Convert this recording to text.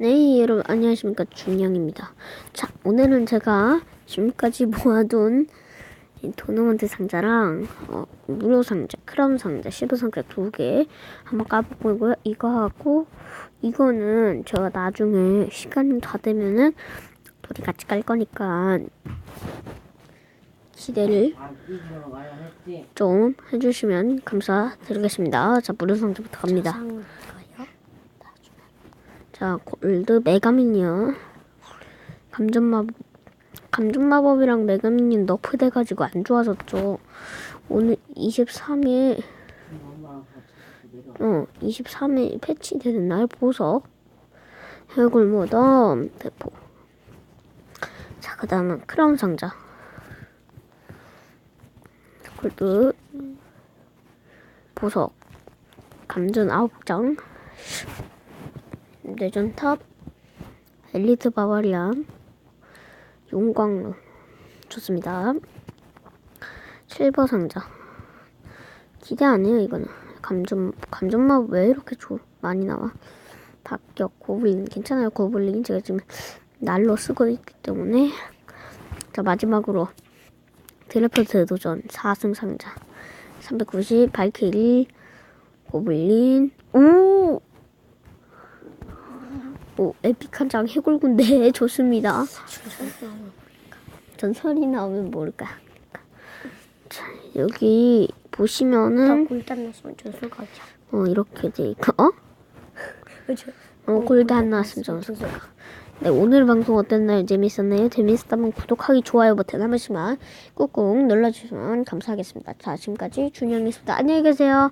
네, 여러분 안녕하십니까 준영입니다. 자, 오늘은 제가 지금까지 모아둔 이 토너먼트 상자랑 어, 무료 상자, 크라운 상자, 실버 상자 두 개 한번 까보고요. 이거 하고 이거는 제가 나중에 시간이 다 되면은 둘이 같이 깔 거니까 기대를 좀 해주시면 감사드리겠습니다. 자, 무료 상자부터 갑니다. 자, 골드 메가민이요. 감전 마법, 감전 마법이랑 메가민이 너프 돼가지고 안 좋아졌죠. 오늘 23일, 어, 23일 패치되는 날 보석, 해골 모덤, 대포. 자, 그 다음은 크라운 상자. 골드, 보석, 감전 9장, 내전탑 엘리트 바바리안 용광로 좋습니다. 실버 상자. 기대 안 해요 이거는. 감전 감전마법 왜 이렇게 좋 많이 나와? 박격 고블린. 괜찮아요 고블린 제가 지금 날로 쓰고 있기 때문에. 자 마지막으로 드래프트 도전 4승 상자. 390 발키리 고블린. 오 오, 에픽한 장 해골군데 좋습니다. 전설이 나오면 모를까. 자, 여기 보시면은 골단 전술가자. 어 이렇게 돼 있고 어? 어안 나왔으면 전설가. 네 오늘 방송 어땠나요? 재밌었나요? 재밌었다면 구독하기 좋아요 버튼 한 번씩만 꾹꾹 눌러주시면 감사하겠습니다. 자 지금까지 준영이었습니다. 안녕히 계세요.